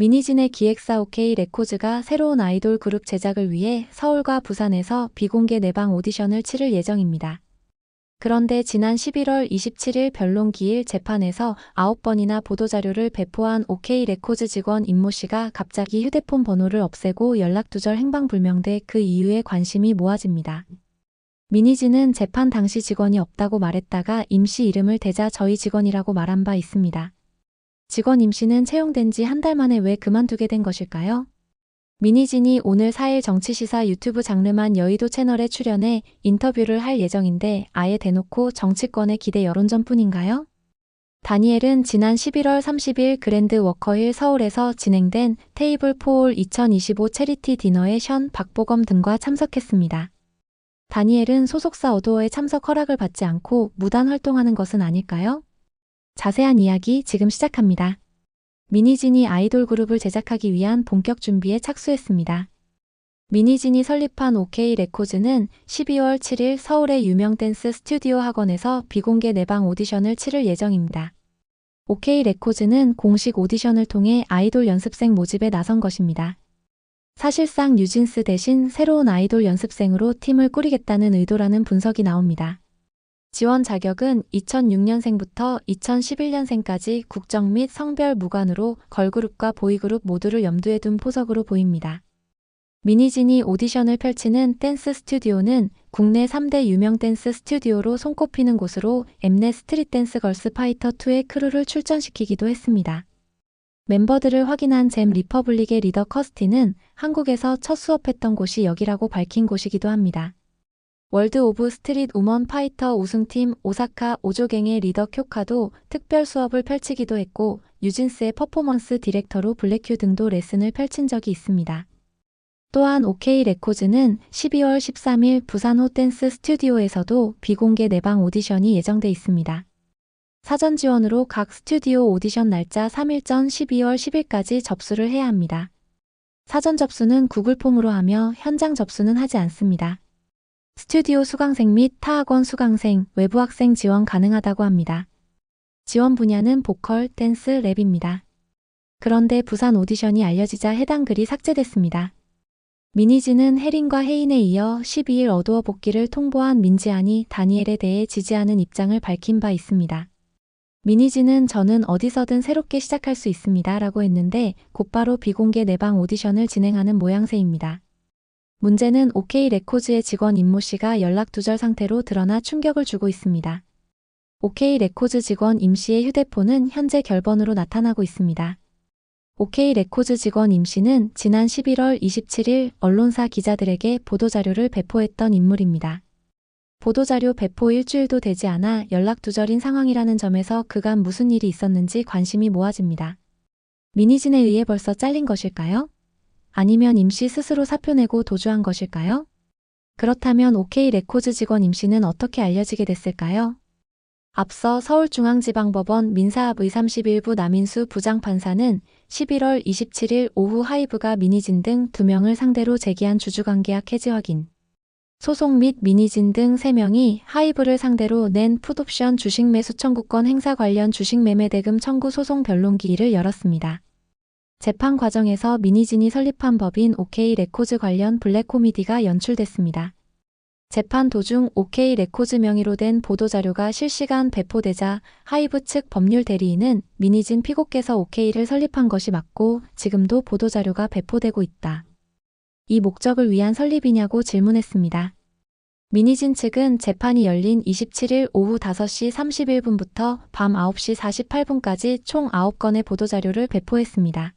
미니진의 기획사 OK 레코즈가 새로운 아이돌 그룹 제작을 위해 서울과 부산에서 비공개 내방 오디션을 치를 예정입니다. 그런데 지난 11월 27일 변론기일 재판에서 9번이나 보도자료를 배포한 OK 레코즈 직원 임모 씨가 갑자기 휴대폰 번호를 없애고 연락두절 행방불명돼 그 이유에 관심이 모아집니다. 미니진은 재판 당시 직원이 없다고 말했다가 임씨 이름을 대자 저희 직원이라고 말한 바 있습니다. 직원 임 씨는 채용된 지 한 달 만에 왜 그만두게 된 것일까요? 미니진이 오늘 4일 정치시사 유튜브 장르만 여의도 채널에 출연해 인터뷰를 할 예정인데 아예 대놓고 정치권의 기대 여론전뿐인가요? 다니엘은 지난 11월 30일 그랜드 워커힐 서울에서 진행된 테이블 포올 2025 체리티 디너에 션 박보검 등과 참석했습니다. 다니엘은 소속사 어도어에 참석 허락을 받지 않고 무단 활동하는 것은 아닐까요? 자세한 이야기 지금 시작합니다. 미니진이 아이돌 그룹을 제작하기 위한 본격 준비에 착수했습니다. 미니진이 설립한 OK 레코즈는 12월 7일 서울의 유명 댄스 스튜디오 학원에서 비공개 내방 오디션을 치를 예정입니다. OK 레코즈는 공식 오디션을 통해 아이돌 연습생 모집에 나선 것입니다. 사실상 뉴진스 대신 새로운 아이돌 연습생으로 팀을 꾸리겠다는 의도라는 분석이 나옵니다. 지원 자격은 2006년생부터 2011년생까지 국적 및 성별 무관으로 걸그룹과 보이그룹 모두를 염두에 둔 포석으로 보입니다. 미니진이 오디션을 펼치는 댄스 스튜디오는 국내 3대 유명 댄스 스튜디오로 손꼽히는 곳으로 엠넷 스트릿 댄스 걸스 파이터 2의 크루를 출전시키기도 했습니다. 멤버들을 확인한 잼 리퍼블릭의 리더 커스티는 한국에서 첫 수업했던 곳이 여기라고 밝힌 곳이기도 합니다. 월드 오브 스트릿 우먼 파이터 우승팀 오사카 오조갱의 리더 쿄카도 특별 수업을 펼치기도 했고 유진스의 퍼포먼스 디렉터로 블랙큐 등도 레슨을 펼친 적이 있습니다. 또한 OK 레코즈는 12월 13일 부산 호 댄스 스튜디오에서도 비공개 내방 오디션이 예정돼 있습니다. 사전 지원으로 각 스튜디오 오디션 날짜 3일 전 12월 10일까지 접수를 해야 합니다. 사전 접수는 구글 폼으로 하며 현장 접수는 하지 않습니다. 스튜디오 수강생 및 타학원 수강생, 외부 학생 지원 가능하다고 합니다. 지원 분야는 보컬, 댄스, 랩입니다. 그런데 부산 오디션이 알려지자 해당 글이 삭제됐습니다. 미니지는 혜린과 혜인에 이어 12일 어두워 복귀를 통보한 민지안이 다니엘에 대해 지지하는 입장을 밝힌 바 있습니다. 미니지는 저는 어디서든 새롭게 시작할 수 있습니다 라고 했는데 곧바로 비공개 내방 오디션을 진행하는 모양새입니다. 문제는 OK 레코즈의 직원 임모 씨가 연락 두절 상태로 드러나 충격을 주고 있습니다. OK 레코즈 직원 임 씨의 휴대폰은 현재 결번으로 나타나고 있습니다. OK 레코즈 직원 임 씨는 지난 11월 27일 언론사 기자들에게 보도자료를 배포했던 인물입니다. 보도자료 배포 일주일도 되지 않아 연락 두절인 상황이라는 점에서 그간 무슨 일이 있었는지 관심이 모아집니다. 미니진에 의해 벌써 잘린 것일까요? 아니면 임씨 스스로 사표 내고 도주한 것일까요? 그렇다면 OK 레코즈 직원 임씨는 어떻게 알려지게 됐을까요? 앞서 서울중앙지방법원 민사합 의 31부 남인수 부장판사는 11월 27일 오후 하이브가 미니진 등 2명을 상대로 제기한 주주관계약 해지 확인. 소송 및 미니진 등 3명이 하이브를 상대로 낸 풋옵션 주식 매수 청구권 행사 관련 주식 매매 대금 청구 소송 변론기일을 열었습니다. 재판 과정에서 미니진이 설립한 법인 OK 레코즈 관련 블랙 코미디가 연출됐습니다. 재판 도중 OK 레코즈 명의로 된 보도자료가 실시간 배포되자 하이브 측 법률 대리인은 미니진 피고께서 OK를 설립한 것이 맞고 지금도 보도자료가 배포되고 있다. 이 목적을 위한 설립이냐고 질문했습니다. 미니진 측은 재판이 열린 27일 오후 5시 31분부터 밤 9시 48분까지 총 9건의 보도자료를 배포했습니다.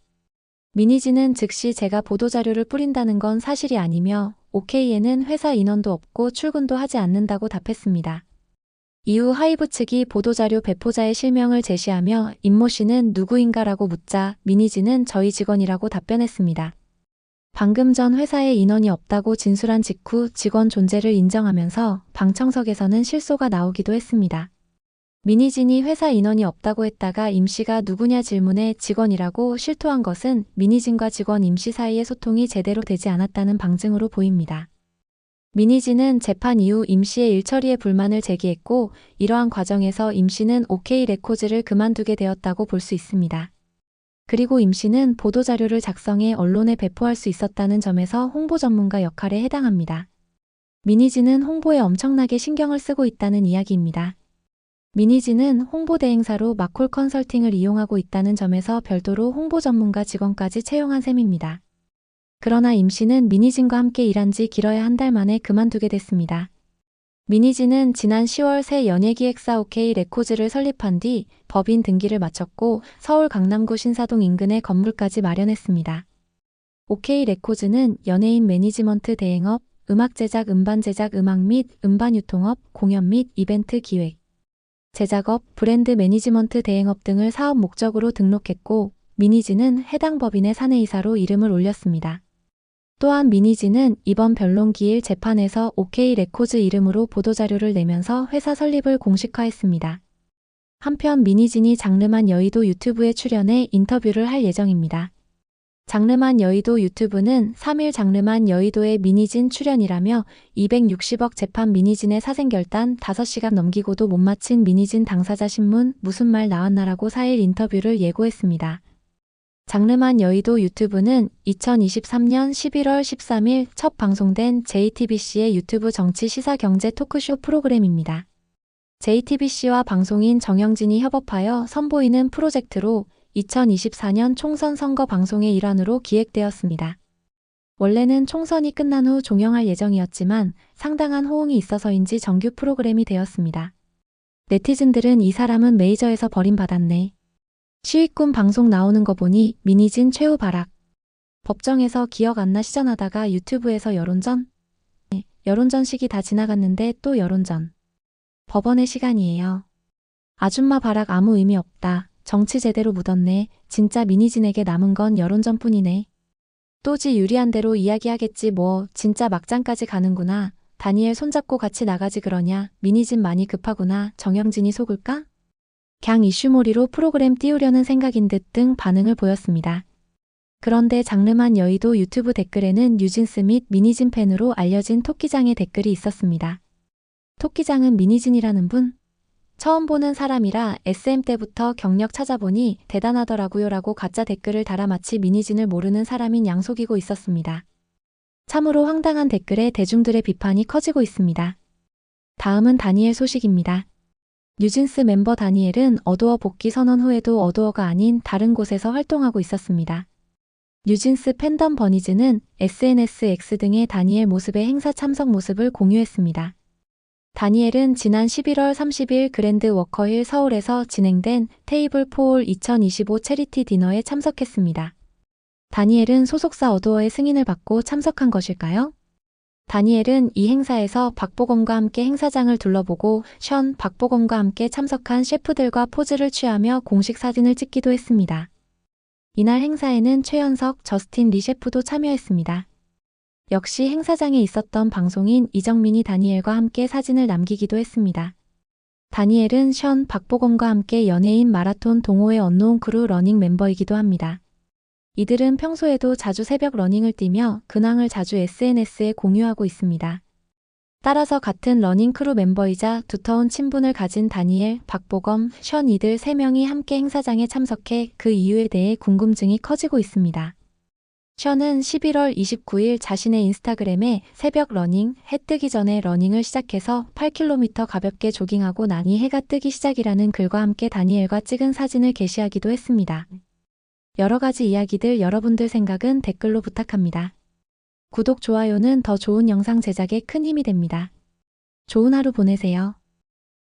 미니진은 즉시 제가 보도자료를 뿌린다는 건 사실이 아니며 OK에는 회사 인원도 없고 출근도 하지 않는다고 답했습니다. 이후 하이브 측이 보도자료 배포자의 실명을 제시하며 임모 씨는 누구인가라고 묻자 미니진은 저희 직원이라고 답변했습니다. 방금 전 회사에 인원이 없다고 진술한 직후 직원 존재를 인정하면서 방청석에서는 실소가 나오기도 했습니다. 미니진이 회사 인원이 없다고 했다가 임 씨가 누구냐 질문에 직원이라고 실토한 것은 미니진과 직원 임씨 사이의 소통이 제대로 되지 않았다는 방증으로 보입니다. 미니진은 재판 이후 임 씨의 일처리에 불만을 제기했고 이러한 과정에서 임 씨는 OK 레코즈를 그만두게 되었다고 볼 수 있습니다. 그리고 임 씨는 보도자료를 작성해 언론에 배포할 수 있었다는 점에서 홍보 전문가 역할에 해당합니다. 미니지는 홍보에 엄청나게 신경을 쓰고 있다는 이야기입니다. 미니지는 홍보 대 행사로 마콜 컨설팅을 이용하고 있다는 점에서 별도로 홍보 전문가 직원까지 채용한 셈입니다. 그러나 임 씨는 미니진과 함께 일한 지 길어야 한 달 만에 그만두게 됐습니다. 미니지는 지난 10월 새 연예기획사 OK 레코즈를 설립한 뒤 법인 등기를 마쳤고 서울 강남구 신사동 인근에 건물까지 마련했습니다. OK 레코즈는 연예인 매니지먼트 대행업, 음악 제작, 음반 제작, 음악 및 음반 유통업, 공연 및 이벤트 기획, 제작업, 브랜드 매니지먼트 대행업 등을 사업 목적으로 등록했고 미니지는 해당 법인의 사내이사로 이름을 올렸습니다. 또한 미니지는 이번 변론기일 재판에서 OK 레코즈 이름으로 보도자료를 내면서 회사 설립을 공식화했습니다. 한편 미니진이 장르만 여의도 유튜브에 출연해 인터뷰를 할 예정입니다. 장르만 여의도 유튜브는 3일 장르만 여의도의 미니진 출연이라며 260억 재판 미니진의 사생결단 5시간 넘기고도 못 마친 미니진 당사자 신문 무슨 말 나왔나라고 4일 인터뷰를 예고했습니다. 장르만 여의도 유튜브는 2023년 11월 13일 첫 방송된 JTBC의 유튜브 정치 시사 경제 토크쇼 프로그램입니다. JTBC와 방송인 정영진이 협업하여 선보이는 프로젝트로 2024년 총선 선거 방송의 일환으로 기획되었습니다. 원래는 총선이 끝난 후 종영할 예정이었지만 상당한 호응이 있어서인지 정규 프로그램이 되었습니다. 네티즌들은 이 사람은 메이저에서 버림받았네. 시위꾼 방송 나오는 거 보니 미니진 최후 발악. 법정에서 기억 안 나 시전하다가 유튜브에서 여론전? 네, 여론전 시기 다 지나갔는데 또 여론전. 법원의 시간이에요. 아줌마 발악 아무 의미 없다. 정치 제대로 묻었네. 진짜 미니진에게 남은 건 여론전뿐이네. 또 지 유리한 대로 이야기하겠지 뭐 진짜 막장까지 가는구나. 다니엘 손잡고 같이 나가지 그러냐. 미니진 많이 급하구나. 정영진이 속을까? 갱 이슈몰이로 프로그램 띄우려는 생각인 듯 등 반응을 보였습니다. 그런데 장르만 여의도 유튜브 댓글에는 뉴진스 및 미니진 팬으로 알려진 토끼장의 댓글이 있었습니다. 토끼장은 미니진이라는 분? 처음 보는 사람이라 SM 때부터 경력 찾아보니 대단하더라고요 라고 가짜 댓글을 달아 마치 미니진을 모르는 사람인 양 속이고 있었습니다. 참으로 황당한 댓글에 대중들의 비판이 커지고 있습니다. 다음은 다니엘 소식입니다. 뉴진스 멤버 다니엘은 어두어 복귀 선언 후에도 어두어가 아닌 다른 곳에서 활동하고 있었습니다. 뉴진스 팬덤 버니즈는 SNS X 등의 다니엘 모습의 행사 참석 모습을 공유했습니다. 다니엘은 지난 11월 30일 그랜드 워커힐 서울에서 진행된 테이블 포올 2025 체리티 디너에 참석했습니다. 다니엘은 소속사 어두어의 승인을 받고 참석한 것일까요? 다니엘은 이 행사에서 박보검과 함께 행사장을 둘러보고 션 박보검과 함께 참석한 셰프들과 포즈를 취하며 공식 사진을 찍기도 했습니다. 이날 행사에는 최연석, 저스틴 리 셰프도 참여했습니다. 역시 행사장에 있었던 방송인 이정민이 다니엘과 함께 사진을 남기기도 했습니다. 다니엘은 션 박보검과 함께 연예인 마라톤 동호회 언노운 크루 러닝 멤버이기도 합니다. 이들은 평소에도 자주 새벽 러닝을 뛰며 근황을 자주 SNS에 공유하고 있습니다. 따라서 같은 러닝 크루 멤버이자 두터운 친분을 가진 다니엘, 박보검, 션 이들 3명이 함께 행사장에 참석해 그 이유에 대해 궁금증이 커지고 있습니다. 션은 11월 29일 자신의 인스타그램에 새벽 러닝, 해 뜨기 전에 러닝을 시작해서 8km 가볍게 조깅하고 나니 해가 뜨기 시작이라는 글과 함께 다니엘과 찍은 사진을 게시하기도 했습니다. 여러 가지 이야기들 여러분들 생각은 댓글로 부탁합니다. 구독, 좋아요는 더 좋은 영상 제작에 큰 힘이 됩니다. 좋은 하루 보내세요.